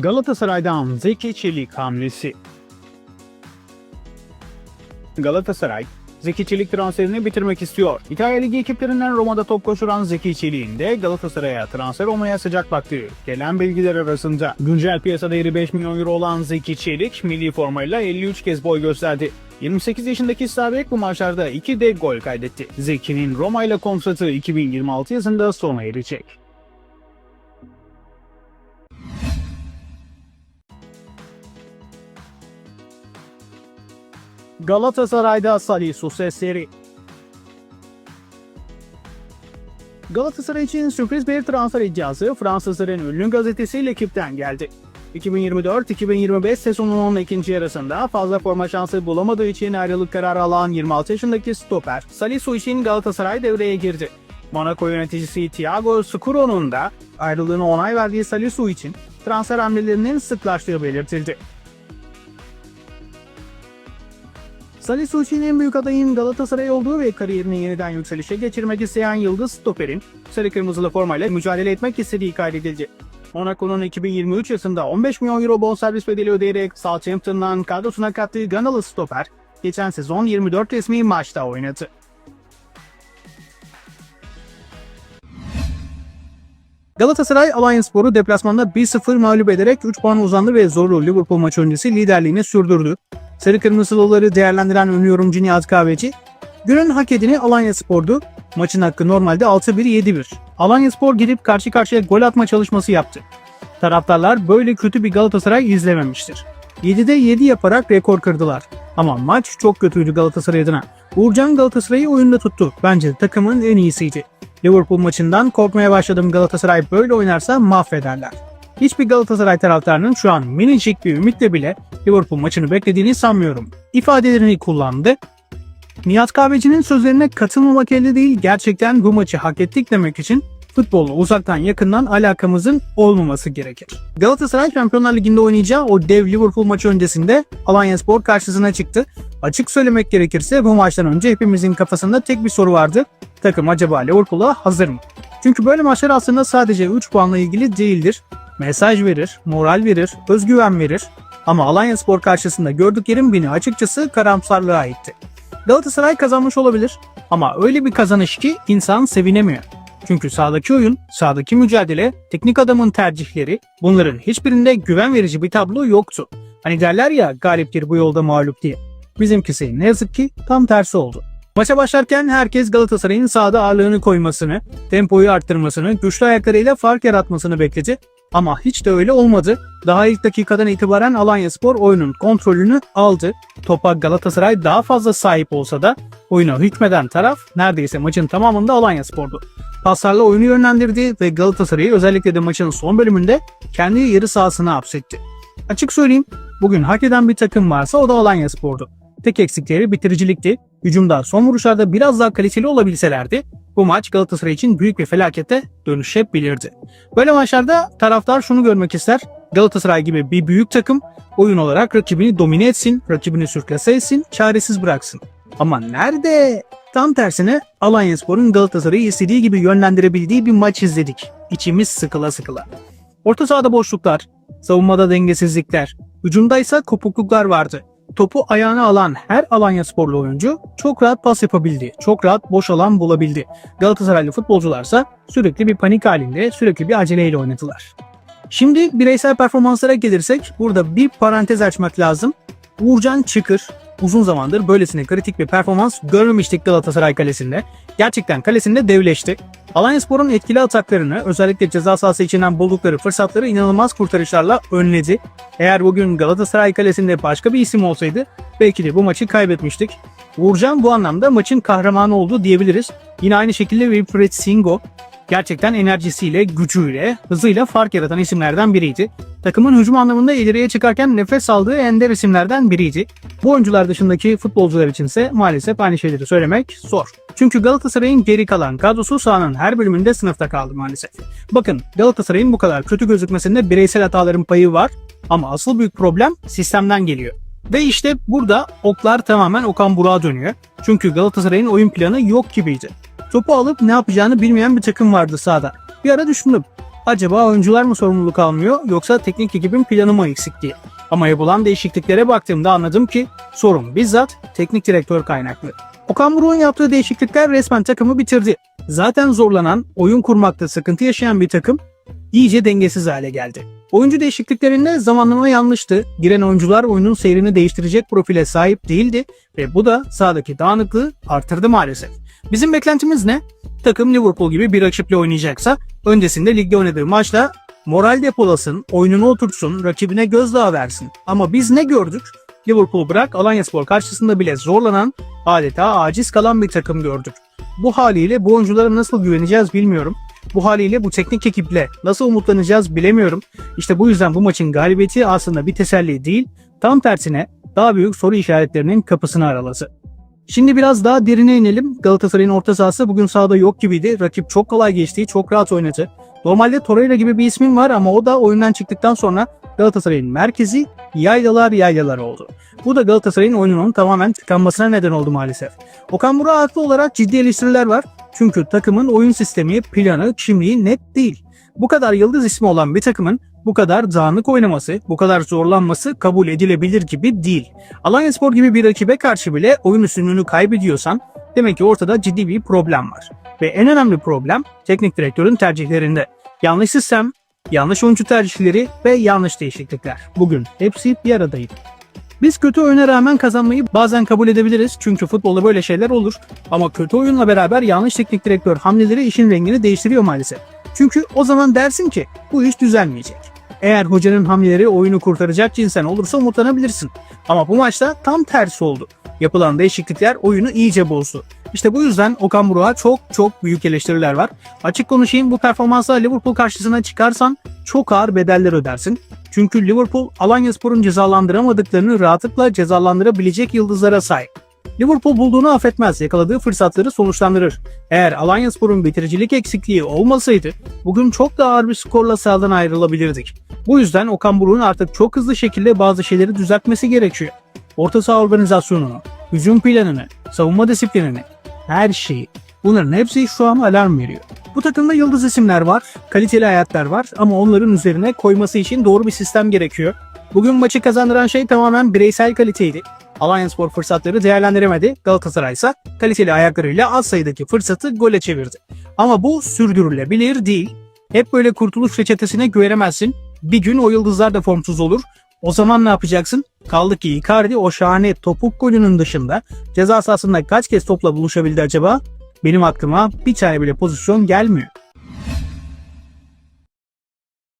Galatasaray'dan Zeki Çelik hamlesi. Galatasaray, Zeki Çelik transferini bitirmek istiyor. İtalya Ligi ekiplerinden Roma'da top koşuran Zeki Çelik'in de Galatasaray'a transfer olmaya sıcak baktığı gelen bilgiler arasında. Güncel piyasa değeri 5 milyon euro olan Zeki Çelik, milli formayla 53 kez boy gösterdi. 28 yaşındaki Sabek bu maçlarda 2 de gol kaydetti. Zeki'nin Roma ile kontratı 2026 yazında sona erecek. Galatasaray'da Salisu sesleri. Galatasaray için sürpriz bir transfer iddiası Fransızların ünlü gazetesi L'Equipe'den geldi. 2024-2025 sezonunun ikinci yarısında fazla forma şansı bulamadığı için ayrılık kararı alan 26 yaşındaki stoper Salisu için Galatasaray devreye girdi. Monaco yöneticisi Thiago Scuro'nun da ayrılığına onay verdiği Salisu için transfer hamlelerinin sıklaştığı belirtildi. Salisu için en büyük adayın Galatasaray olduğu ve kariyerini yeniden yükselişe geçirmek isteyen Yıldız Stoper'in sarı kırmızılı formayla mücadele etmek istediği kaydedildi. Monaco'nun 2023 yılında 15 milyon euro bonservis bedeli ödeyerek Southampton'dan kadrosuna kattığı Ganalı stoper, geçen sezon 24 resmi maçta oynadı. Galatasaray Alanyaspor'u deplasmanda 1-0 mağlup ederek 3 puan uzandı ve zorlu Liverpool maçı öncesi liderliğini sürdürdü. Sarı Kırmızılıları değerlendiren ünlü yorumcu Nihat Kahveci, günün hak edeni Alanyaspor'du. Maçın hakkı normalde 6-1-7-1. Alanyaspor gidip karşı karşıya gol atma çalışması yaptı. Taraftarlar böyle kötü bir Galatasaray izlememiştir. 7'de 7 yaparak rekor kırdılar. Ama maç çok kötüydü Galatasaray adına. Uğurcan Galatasaray'ı oyunda tuttu. Bence takımın en iyisiydi. Liverpool maçından korkmaya başladım Galatasaray böyle oynarsa mahvederler. Hiçbir Galatasaray taraftarının şu an minicik bir ümitle bile Liverpool maçını beklediğini sanmıyorum. ifadelerini kullandı. Nihat Kahveci'nin sözlerine katılmamak elde değil gerçekten bu maçı hak ettik demek için futbolla uzaktan yakından alakamızın olmaması gerekir. Galatasaray Şampiyonlar Ligi'nde oynayacağı o dev Liverpool maçı öncesinde Alanyaspor karşısına çıktı. Açık söylemek gerekirse bu maçtan önce hepimizin kafasında tek bir soru vardı. Takım acaba Liverpool'a hazır mı? Çünkü böyle maçlar aslında sadece 3 puanla ilgili değildir. Mesaj verir, moral verir, özgüven verir. Ama Alanyaspor karşısında gördüklerim beni açıkçası karamsarlığa itti. Galatasaray kazanmış olabilir ama öyle bir kazanış ki insan sevinemiyor. Çünkü sahadaki oyun, sahadaki mücadele, teknik adamın tercihleri bunların hiçbirinde güven verici bir tablo yoktu. Hani derler ya galiptir bu yolda mağlup diye. Bizimkisi ne yazık ki tam tersi oldu. Maça başlarken herkes Galatasaray'ın sahada ağırlığını koymasını, tempoyu arttırmasını, güçlü ayaklarıyla fark yaratmasını bekledi. Ama hiç de öyle olmadı. Daha ilk dakikadan itibaren Alanyaspor oyunun kontrolünü aldı. Topa Galatasaray daha fazla sahip olsa da oyuna hükmeden taraf neredeyse maçın tamamında Alanyaspor'du. Paslarla oyunu yönlendirdi ve Galatasaray'ı özellikle de maçın son bölümünde kendi yarı sahasına hapsetti. Açık söyleyeyim, bugün hak eden bir takım varsa o da Alanyaspor'du. Tek eksikleri bitiricilikti. Hücumda son vuruşlarda biraz daha kaliteli olabilselerdi bu maç Galatasaray için büyük bir felakete dönüşebilirdi. Böyle maçlarda taraftar şunu görmek ister. Galatasaray gibi bir büyük takım oyun olarak rakibini domine etsin, rakibini sürklase etsin, çaresiz bıraksın. Ama nerede? Tam tersine Alanyaspor'un Galatasaray'ı istediği gibi yönlendirebildiği bir maç izledik. İçimiz sıkıla sıkıla. Orta sahada boşluklar, savunmada dengesizlikler, hücumda kopukluklar vardı. Topu ayağına alan her Alanya sporlu oyuncu çok rahat pas yapabildi. Çok rahat boş alan bulabildi. Galatasaraylı futbolcularsa sürekli bir panik halinde, sürekli bir aceleyle oynadılar. Şimdi bireysel performanslara gelirsek burada bir parantez açmak lazım. Uğurcan Çıkır uzun zamandır böylesine kritik bir performans görmemiştik Galatasaray kalesinde. Gerçekten kalesinde devleşti. Alanyaspor'un etkili ataklarını özellikle ceza sahası içinden buldukları fırsatları inanılmaz kurtarışlarla önledi. Eğer bugün Galatasaray kalesinde başka bir isim olsaydı belki de bu maçı kaybetmiştik. Uğurcan bu anlamda maçın kahramanı oldu diyebiliriz. Yine aynı şekilde Wilfred Singo gerçekten enerjisiyle, gücüyle, hızıyla fark yaratan isimlerden biriydi. Takımın hücum anlamında ileriye çıkarken nefes aldığı ender isimlerden biriydi. Bu oyuncular dışındaki futbolcular içinse maalesef aynı şeyleri söylemek zor. Çünkü Galatasaray'ın geri kalan kadrosu sahanın her bölümünde sınıfta kaldı maalesef. Bakın Galatasaray'ın bu kadar kötü gözükmesinde bireysel hataların payı var ama asıl büyük problem sistemden geliyor. Ve işte burada oklar tamamen Okan Burak'a dönüyor. Çünkü Galatasaray'ın oyun planı yok gibiydi. Topu alıp ne yapacağını bilmeyen bir takım vardı sahada. Bir ara düşündüm. Acaba oyuncular mı sorumluluk almıyor yoksa teknik ekibin planı mı eksik diye. Ama yapılan değişikliklere baktığımda anladım ki sorun bizzat teknik direktör kaynaklı. Okan Buruk'un yaptığı değişiklikler resmen takımı bitirdi. Zaten zorlanan, oyun kurmakta sıkıntı yaşayan bir takım iyice dengesiz hale geldi. Oyuncu değişikliklerinde zamanlama yanlıştı. Giren oyuncular oyunun seyrini değiştirecek profile sahip değildi ve bu da sahadaki dağınıklığı artırdı maalesef. Bizim beklentimiz ne? Takım Liverpool gibi bir rakiple oynayacaksa öncesinde ligde oynadığı maçla moral depolasın, oyununu oturtsun, rakibine gözdağı versin. Ama biz ne gördük? Liverpool bırak Alanyaspor karşısında bile zorlanan, adeta aciz kalan bir takım gördük. Bu haliyle bu oyunculara nasıl güveneceğiz bilmiyorum. Bu haliyle bu teknik ekiple nasıl umutlanacağız bilemiyorum. İşte bu yüzden bu maçın galibiyeti aslında bir teselli değil, tam tersine daha büyük soru işaretlerinin kapısını araladı. Şimdi biraz daha derine inelim. Galatasaray'ın orta sahası bugün sahada yok gibiydi. Rakip çok kolay geçti, çok rahat oynadı. Normalde Torreira gibi bir ismin var ama o da oyundan çıktıktan sonra Galatasaray'ın merkezi yaylalar yaylalar oldu. Bu da Galatasaray'ın oyununun tamamen tıkanmasına neden oldu maalesef. Okan Burak'a haklı olarak ciddi eleştiriler var. Çünkü takımın oyun sistemi, planı, kimliği net değil. Bu kadar yıldız ismi olan bir takımın bu kadar dağınık oynaması, bu kadar zorlanması kabul edilebilir gibi değil. Alanyaspor gibi bir rakibe karşı bile oyun üstünlüğünü kaybediyorsan demek ki ortada ciddi bir problem var. Ve en önemli problem teknik direktörün tercihlerinde. Yanlış sistem, yanlış oyuncu tercihleri ve yanlış değişiklikler. Bugün hepsi bir aradaydı. Biz kötü oyuna rağmen kazanmayı bazen kabul edebiliriz çünkü futbolda böyle şeyler olur. Ama kötü oyunla beraber yanlış teknik direktör hamleleri işin rengini değiştiriyor maalesef. Çünkü o zaman dersin ki bu iş düzelmeyecek. Eğer hocanın hamleleri oyunu kurtaracak cinsen olursa umutlanabilirsin. Ama bu maçta tam tersi oldu. Yapılan değişiklikler oyunu iyice bozdu. İşte bu yüzden Okan Buruk'a çok çok büyük eleştiriler var. Açık konuşayım bu performansla Liverpool karşısına çıkarsan çok ağır bedeller ödersin. Çünkü Liverpool Alanyaspor'un cezalandıramadıklarını rahatlıkla cezalandırabilecek yıldızlara sahip. Liverpool bulduğunu affetmez, yakaladığı fırsatları sonuçlandırır. Eğer Alanyaspor'un bitiricilik eksikliği olmasaydı bugün çok daha ağır bir skorla sahadan ayrılabilirdik. Bu yüzden Okan Buruk'un artık çok hızlı şekilde bazı şeyleri düzeltmesi gerekiyor. Orta saha organizasyonunu, hücum planını, savunma disiplinini, her şeyi. Bunların hepsi şu an alarm veriyor. Bu takımda yıldız isimler var, kaliteli hayatlar var ama onların üzerine koyması için doğru bir sistem gerekiyor. Bugün maçı kazandıran şey tamamen bireysel kaliteydi. Alanyaspor fırsatları değerlendiremedi. Galatasaray ise kaliteli ayaklarıyla az sayıdaki fırsatı gole çevirdi. Ama bu sürdürülebilir değil. Hep böyle kurtuluş reçetesine güvenemezsin. Bir gün o yıldızlar da formsuz olur. O zaman ne yapacaksın? Kaldı ki Icardi o şahane topuk golünün dışında ceza sahasında kaç kez topla buluşabildi acaba? Benim aklıma bir tane bile pozisyon gelmiyor.